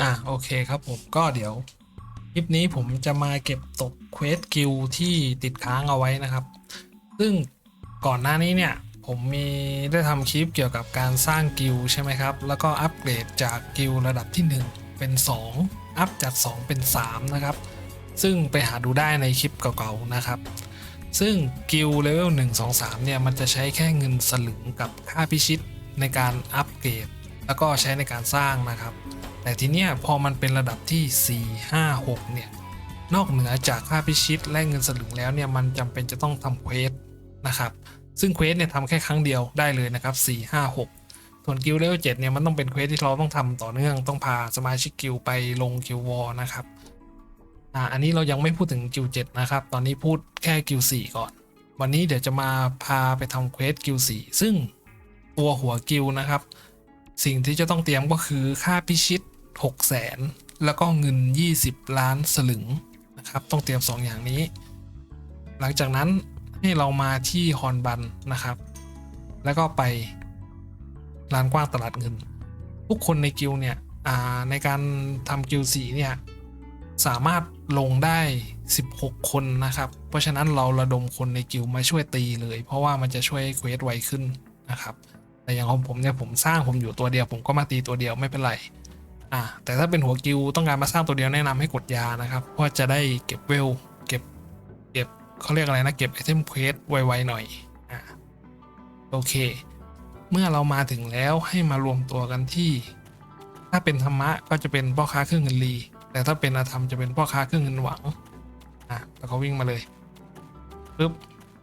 อะโอเคครับผมก็เดี๋ยว คลิปนี้ผมจะมาเก็บตกเควสกิลที่ติดค้างเอาไว้นะครับ ซึ่งก่อนหน้านี้เนี่ยผมมีได้ทำคลิปเกี่ยวกับการสร้างกิลใช่ไหมครับ แล้วก็อัปเกรดจากกิลระดับที่ 1 เป็น 2 อัพจาก 2 เป็น 3 นะครับ ซึ่งไปหาดูได้ในคลิปเก่าๆนะครับ ซึ่งกิลเลเวล1 2 3 เนี่ยมันจะใช้แค่เงินสลึงกับค่าพิชิตในการอัปเกรด แล้วก็ใช้ในการสร้างนะครับ แต่ทีเนี้ยพอมันเป็นระดับที่ 4 5 6 เนี่ย นอกเหนือจากค่าพิชิตและเงินสลึงแล้วเนี่ยมันจำเป็นจะต้องทำเควสนะครับ ซึ่งเควสเนี่ยทำแค่ครั้งเดียวได้เลยนะครับ 4 5 6 ส่วนกิลเลเวล7เนี่ยมันต้องเป็นเควสที่เราต้องทำต่อเนื่องต้องพาสมาชิกกิลไปลงกิลวอลนะครับอ่าอันนี้เรายังไม่พูดถึงกิล7นะครับ ตอนนี้พูดแค่กิล4ก่อน วันนี้เดี๋ยวจะมาพาไปทำเควสกิล4ซึ่งตัวหัวกิลนะครับ สิ่งที่จะต้องเตรียมก็คือค่าพิชิต 6 0แสนแล้วก็เงิน 20 ล้านสลึงนะครับ ต้องเตรียม 2 อย่างนี้ หลังจากนั้นให้เรามาที่ฮอนบันนะครับ แล้วก็ไปลานกว้างตลาดเงิน ทุกคนในกิลเนี่ยในการทำกิลสีเนี่ย สามารถลงได้ 16 คนนะครับ เพราะฉะนั้นเราระดมคนในกิลมาช่วยตีเลย เพราะว่ามันจะช่วยเควสไวขึ้นนะครับ แต่อย่างของผมเนี่ยผมสร้างผมอยู่ตัวเดียว ผมก็มาตีตัวเดียวไม่เป็นไร อ่าแต่ถ้าเป็นหัวกิลต้องการมาสร้างตัวเดียวแนะนำให้กดยานะครับเพราะจะได้เก็บเวลเก็บเก็บเขาเรียกอะไรนะ เก็บไอเทมเควสไวๆหน่อยอ่าโอเค เมื่อเรามาถึงแล้วให้มารวมตัวกันที่ ถ้าเป็นธรรมะก็จะเป็นพ่อค้าเครื่องเงินรีแต่ถ้าเป็นอาธรรมจะเป็นพ่อค้าเครื่องเงินหวังอะแล้วก็วิ่งมาเลยปึ๊บ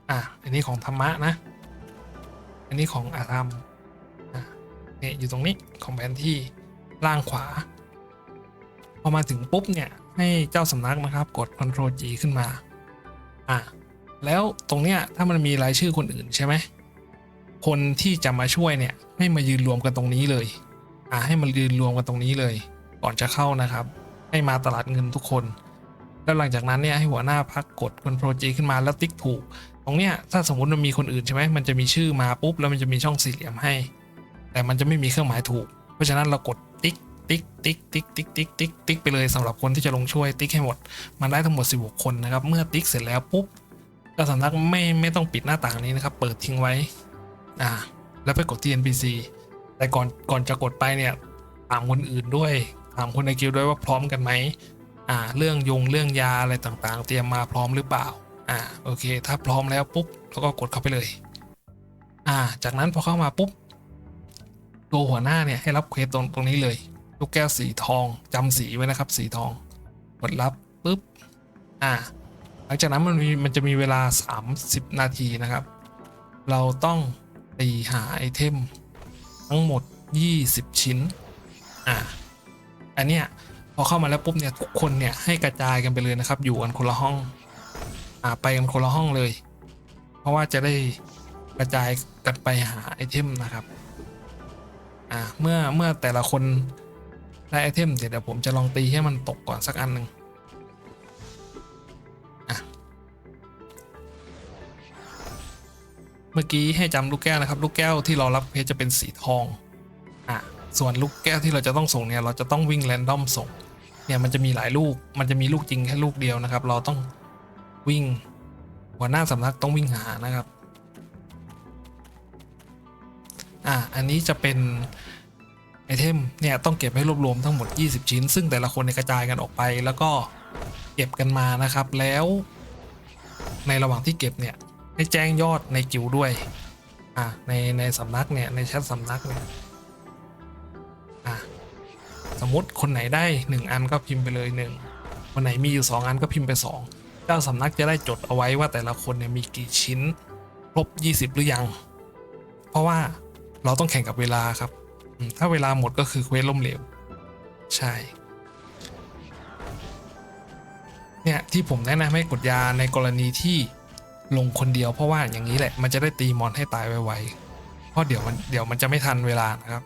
อะอันนี้ของธรรมะนะ อันนี้ของอาธรรมอะเนี่ยอยู่ตรงนี้ของแผนที่ ล่างขวา พอมาถึงปุ๊บเนี่ย ให้เจ้าสำนักนะครับ กด Ctrl G ขึ้นมา อะ แล้วตรงเนี้ยถ้ามันมีรายชื่อคนอื่นใช่ไหม คนที่จะมาช่วยเนี่ย ให้มายืนรวมกันตรงนี้เลย อะให้มายืนรวมกันตรงนี้เลย ก่อนจะเข้านะครับ ให้มาตลาดเงินทุกคน แล้วหลังจากนั้นเนี่ยให้หัวหน้าพักกด Ctrl G ขึ้นมาแล้วติ๊กถูก ตรงเนี้ยถ้าสมมติมันมีคนอื่นใช่ไหมมันจะมีชื่อมาปุ๊บแล้วมันจะมีช่องสี่เหลี่ยมให้ แต่มันจะไม่มีเครื่องหมายถูก เพราะฉะนั้นเรากด ติ๊กติ๊กติ๊กติ๊กติ๊กติ๊กติ๊กไปเลยสำหรับคนที่จะลงช่วยติ๊กให้หมด มันได้ทั้งหมด 16 คนนะครับ เมื่อติ๊กเสร็จแล้วปุ๊บเจ้าสำนักไม่ไม่ต้องปิดหน้าต่างนี้นะครับ เปิดทิ้งไว้ อ่า แล้วไปกดที่ NPC แต่ก่อนก่อนจะกดไปเนี่ยถามคนอื่นด้วยถามคนในกิลด้วยว่าพร้อมกันไหมอ่า เรื่องยงเรื่องยาอะไรต่างๆ เตรียมมาพร้อมหรือเปล่า อ่า โอเค ถ้าพร้อมแล้วปุ๊บเราก็กดเข้าไปเลย อ่า จากนั้นพอเข้ามาปุ๊บตัวหัวหน้าเนี่ยให้รับเควสตรงตรงนี้เลย ลูกแก้วสีทองจำสีไว้นะครับ สีทอง กดรับปุ๊บ อ่า หลังจากนั้นมันมีมันจะมีเวลา 30 นาทีนะครับ เราต้องตีหาไอเทม ทั้งหมด 20 ชิ้น อ่า อันเนี้ยพอเข้ามาแล้วปุ๊บเนี่ยทุกคนเนี่ยให้กระจายกันไปเลยนะครับ อยู่กันคนละห้อง อ่าไปกันคนละห้องเลย เพราะว่าจะได้กระจายกันไปหาไอเทมนะครับ อ่าเมื่อเมื่อแต่ละคน ได้ไอเทมเดี๋ยวเดี๋ยวผมจะลองตีให้มันตกก่อนสักอันหนึ่งเมื่อกี้ให้จำลูกแก้วนะครับ ลูกแก้วที่เรารับเพชรจะเป็นสีทองอะส่วนลูกแก้วที่เราจะต้องส่งเนี่ย เราจะต้องวิ่งแรนดอมส่ง เนี่ยมันจะมีหลายลูก มันจะมีลูกจริงแค่ลูกเดียวนะครับ เราต้องวิ่งหัวหน้าสำนักต้องวิ่งหานะครับ อะอันนี้จะเป็น เทมเนี่ยต้องเก็บให้รวบรวมทั้งหมด 20 ชิ้น ซึ่งแต่ละคนกระจายกันออกไป แล้วก็เก็บกันมานะครับ แล้ว ในระหว่างที่เก็บเนี่ยให้แจ้งยอดในกิวด้วยอะในในสำนักเนี่ยในแชทสำนักเนี่ยอะสมมติคนไหนได้ 1 อันก็พิมพ์ไปเลย 1 คนไหนมีอยู่ 2 อันก็พิมพ์ไป 2 เจ้าสำนักจะได้จดเอาไว้ว่าแต่ละคนเนี่ยมีกี่ชิ้นครบ 20 หรือยัง เพราะว่าเราต้องแข่งกับเวลาครับ ถ้าเวลาหมดก็คือเควสล่มเหลว ใช่ เนี่ย ที่ผมแนะนำให้กดยาในกรณีที่ลงคนเดียวเพราะว่าอย่างนี้แหละ มันจะได้ตีมอนให้ตายไวๆ เพราะเดี๋ยวมันเดี๋ยวมันจะไม่ทันเวลานะครับ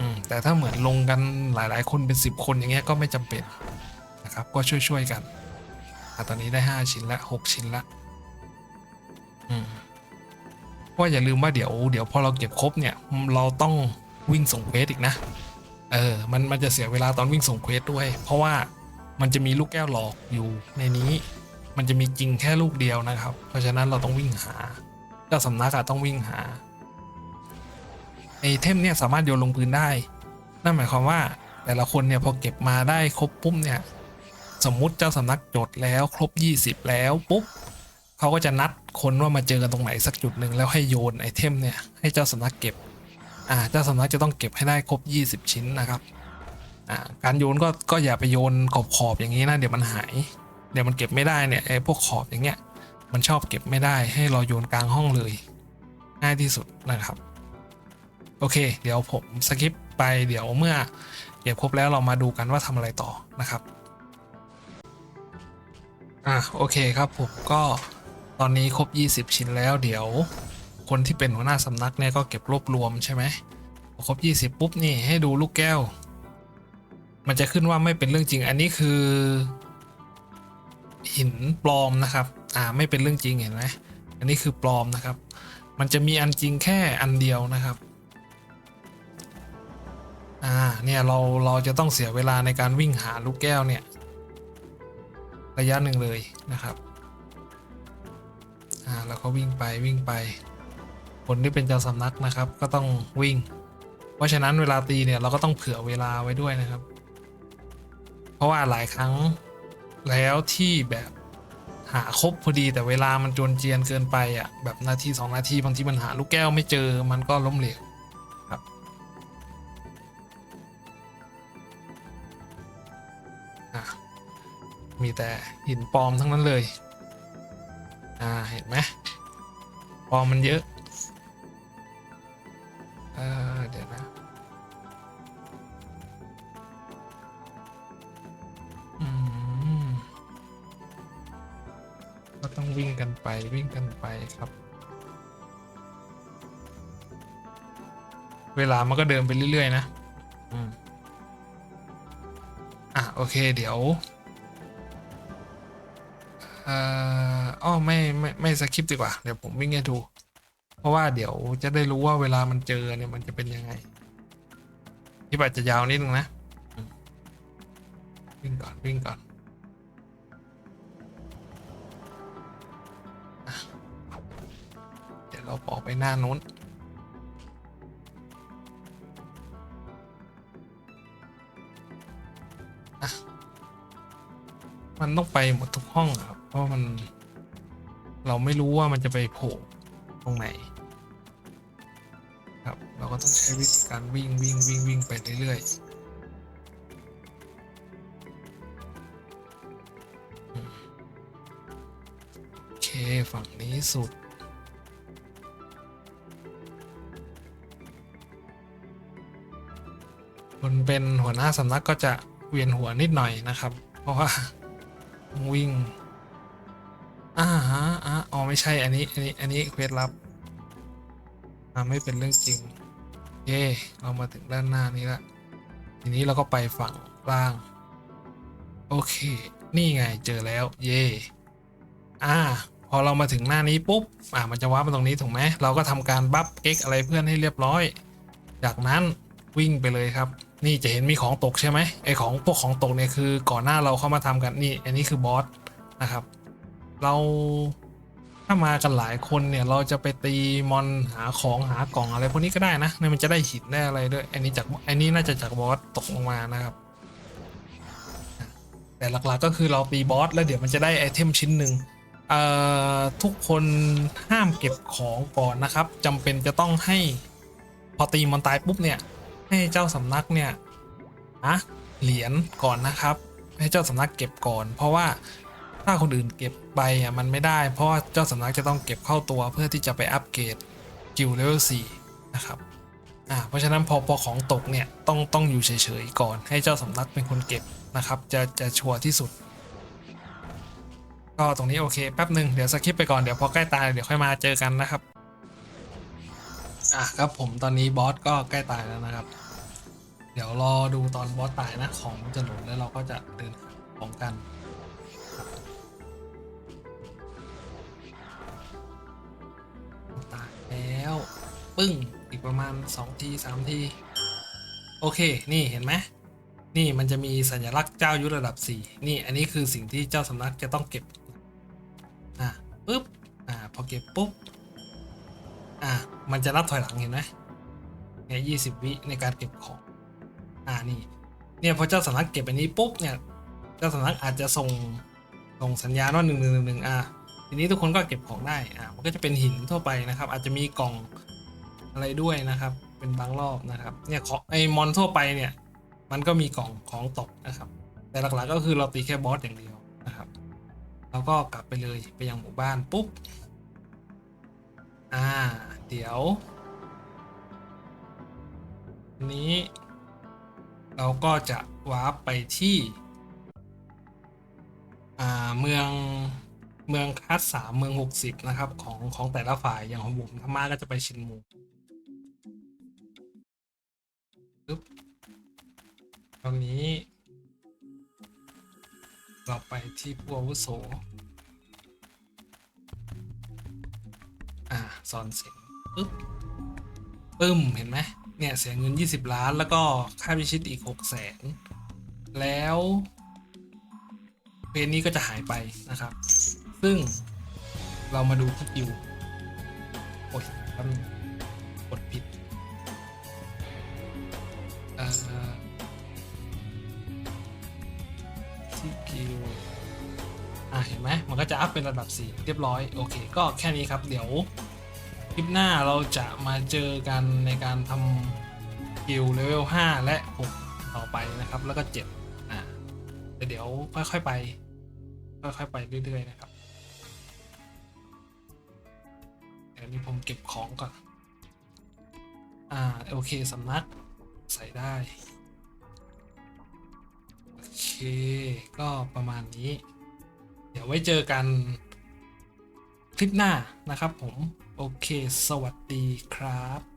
อืมแต่ถ้าเหมือนลงกันหลายๆ คนเป็น 10 คนอย่างเงี้ยก็ไม่จำเป็นนะครับ ก็ช่วยๆกันอตอนนี้ได้ 5 ชิ้นละ 6 ชิ้นละอืมเพราะว่าอย่าลืมว่าเดี๋ยวเดี๋ยวพอเราเก็บครบเนี่ย เราต้อง วิ่งส่งเควสอีกนะ เออ มันมันจะเสียเวลาตอนวิ่งส่งเควสด้วย เพราะว่ามันจะมีลูกแก้วหลอกอยู่ในนี้ มันจะมีจริงแค่ลูกเดียวนะครับ เพราะฉะนั้นเราต้องวิ่งหาเจ้าสำนักอะต้องวิ่งหาไอเทมเนี่ยสามารถโยนลงพื้นได้ นั่นหมายความว่าแต่ละคนเนี่ยพอเก็บมาได้ครบปุ๊บเนี่ยสมมุติเจ้าสำนักจดแล้วครบ 20 แล้วปุ๊บเขาก็จะนัดคนว่ามาเจอกันตรงไหนสักจุดหนึ่งแล้วให้โยนไอเทมเนี่ยให้เจ้าสำนักเก็บ อ่าเจ้าสำนักจะต้องเก็บให้ได้ครบ 20 ชิ้นนะครับอ่าการโยนก็ก็อย่าไปโยนขอบขอบอย่างนี้นะเดี๋ยวมันหาย เดี๋ยวมันเก็บไม่ได้เนี่ยไอ้พวกขอบอย่างเงี้ยมันชอบเก็บไม่ได้ให้เราโยนกลางห้องเลยง่ายที่สุดนะครับโอเค เดี๋ยวผมสกิปไปเดี๋ยวเมื่อเก็บครบแล้วเรามาดูกันว่าทำอะไรต่อนะครับอะโอเคครับผมก็ตอนนี้ครบ 20 ชิ้นแล้วเดี๋ยว คนที่เป็นหัวหน้าสำนักเนี่ยก็เก็บรวบรวมใช่ไหมพอครบ 20 ปุ๊บนี่ให้ดูลูกแก้ว มันจะขึ้นว่าไม่เป็นเรื่องจริง อันนี้คือ หินปลอมนะครับ อ่าไม่เป็นเรื่องจริงเห็นไหมอันนี้คือปลอมนะครับ มันจะมีอันจริงแค่อันเดียวนะครับอ่าเนี่ยเราเราจะต้องเสียเวลาในการวิ่งหาลูกแก้วเนี่ย ระยะหนึ่งเลยนะครับ อ่าแล้วก็วิ่งไปวิ่งไป คนที่เป็นเจ้าสำนักนะครับ ก็ต้องวิ่ง เพราะฉะนั้นเวลาตีเนี่ยเราก็ต้องเผื่อเวลาไว้ด้วยนะครับ เพราะว่าหลายครั้งแล้วที่แบบหาครบพอดีแต่เวลามันจวนเจียนเกินไปอะแบบนาทีสองนาทีบางทีมันหาลูกแก้วไม่เจอมันก็ล้มเหลวครับอะมีแต่หินปลอมทั้งนั้นเลย อ่าเห็นไหมปลอมมันเยอะ เออเดี๋ยวนะอืมก็ต้องวิ่งกันไปวิ่งกันไปครับ เวลามันก็เดินไปเรื่อย ๆ นะอืมอะ โอเค เดี๋ยวเอ่ออ้อไม่ ไม่ ไม่สคริปต์ดีกว่า เดี๋ยวผมวิ่งให้ดูเพ ราะว่าเดี๋ยวจะได้รู้ว่าเวลามันเจอเนี่ยมันจะเป็นยังไงที่อาจจะยาวนิดนึงนะวิ่งก่อนวิ่งก่อนเดี๋ยวเราออกไปหน้านู้นมันต้องไปหมดทุกห้องครับ เพราะมันเราไม่รู้ว่ามันจะไปโผล่ตรงไหน ก็ต้องใช้วิธีการวิ่งวิ่งวิ่งวิ่งไปเรื่อยๆ โอเค ฝั่งนี้สุดคนเป็นหัวหน้าสำนักก็จะเวียนหัวนิดหน่อยนะครับ เพราะว่าวิ่งอ่าฮะอ๋อไม่ใช่อันนี้ อันนี้ อันนี้เควสลับอ่าไม่เป็นเรื่องจริง เย่เรามาถึงด้านหน้านี้ละ ทีนี้เราก็ไปฝั่งล่าง โอเค นี่ไงเจอแล้ว เย่อ่า พอเรามาถึงหน้านี้ปุ๊บ อ่า มันจะว้าร์ปมาตรงนี้ถูกไหม เราก็ทำการบัฟเอ็กอะไรเพื่อนให้เรียบร้อย จากนั้นวิ่งไปเลยครับ นี่จะเห็นมีของตกใช่ไหมไอของพวกของตกเนี่ยคือก่อนหน้าเราเข้ามาทำกันนี่ อันนี้คือบอสนะครับ เรา ถ้ามากันหลายคนเนี่ยเราจะไปตีมอนหาของหากล่องอะไรพวกนี้ก็ได้นะเนี่ยมันจะได้หินได้อะไรด้วยอันนี้จากอันนี้น่าจะจากบอสตกลงมานะครับ แต่หลักๆก็คือเราตีบอสแล้วเดี๋ยวมันจะได้ไอเทมชิ้นหนึ่งเอ่อทุกคนห้ามเก็บของก่อนนะครับจำเป็นจะต้องให้พอตีมอนตายปุ๊บเนี่ย ให้เจ้าสำนักเนี่ยอะเหรียญก่อนนะครับ ให้เจ้าสำนักเก็บก่อน เพราะว่า ถ้าคนอื่นเก็บไปอะมันไม่ได้ เพราะว่าเจ้าสำนักจะต้องเก็บเข้าตัวเพื่อที่จะไปอัปเกรดกิลเลเวล4นะครับอ่าเพราะฉะนั้นพอพอของตกเนี่ยต้องต้องอยู่เฉยๆก่อนให้เจ้าสำนักเป็นคนเก็บนะครับ จะจะชัวร์ที่สุด ก็ตรงนี้โอเคแป๊บหนึ่งเดี๋ยวสคิปไปก่อนเดี๋ยวพอใกล้ตายเดี๋ยวค่อยมาเจอกันนะครับอะครับผมตอนนี้บอสก็ใกล้ตายแล้วนะครับ เดี๋ยวรอดูตอนบอสตายนะของมันจะหล่นแล้วเราก็จะเดินของกัน แล้ว ปึ้ง อีกประมาณ 2 ที3ที โอเค นี่เห็นไหมนี่มันจะมีสัญลักษณ์เจ้ายุทธระดับ 4 นี่อันนี้คือสิ่งที่เจ้าสำนักจะต้องเก็บ อะปุ๊บ อ่า พอเก็บปุ๊บ อ่า มันจะนับถอยหลังเห็นไหมเนี่ยยี่สิบวิในการเก็บของ อ่า นี่ เนี่ยพอเจ้าสำนักเก็บอันนี้ปุ๊บเนี่ย เจ้าสำนักอาจจะส่ง ส่งสัญญาณว่าหนึ่งหนึ่งหนึ่งอ่า ทีนี้ทุกคนก็เก็บของได้อ่ามันก็จะเป็นหินทั่วไปนะครับ อาจจะมีกล่องอะไรด้วยนะครับ เป็นบางรอบนะครับเนี่ยขอไอมอนทั่วไปเนี่ย มันก็มีกล่องของตกนะครับ แต่หลักๆก็คือเราตีแค่บอสอย่างเดียวนะครับแล้วก็กลับไปเลยไปยังหมู่บ้านปุ๊บอ่าเดี๋ยวนนี้เราก็จะวาร์ปไปที่อ่าเมือง เมืองคัสสามเมืองหกสิบนะครับ ของของแต่ละฝ่ายอย่างของผมธรรมาก็จะไปชินมูปึ๊บตรงนี้ เราไปที่ผู้อาวุโส อ่าสอนเสียงปึ๊บปึ้ม เห็นไหมเนี่ย เสียเงิน 20 ล้านแล้วก็ค่าพิชิตอีก6แสนแล้วเพนนี้ก็จะหายไปนะครับ ซึ่งเรามาดูที่คิวโอ้ยแป๊บนึงกดผิดเอ่อที่คิวอะเห็นไหมมันก็จะอัพเป็นระดับ 4 เรียบร้อย โอเค ก็แค่นี้ครับ เดี๋ยว คลิปหน้าเราจะมาเจอกันในการทำกิลเลเวล 5 และ 6 ต่อไปนะครับ แล้วก็ 7 อ่าแต่เดี๋ยวค่อยๆไป ค่อยๆไปเรื่อยๆนะครับ เดี๋ยวนี้ผมเก็บของก่อน อ่าโอเคสำนักใส่ได้ โอเค ก็ประมาณนี้ เดี๋ยวไว้เจอกันคลิปหน้านะครับผม โอเค สวัสดีครับ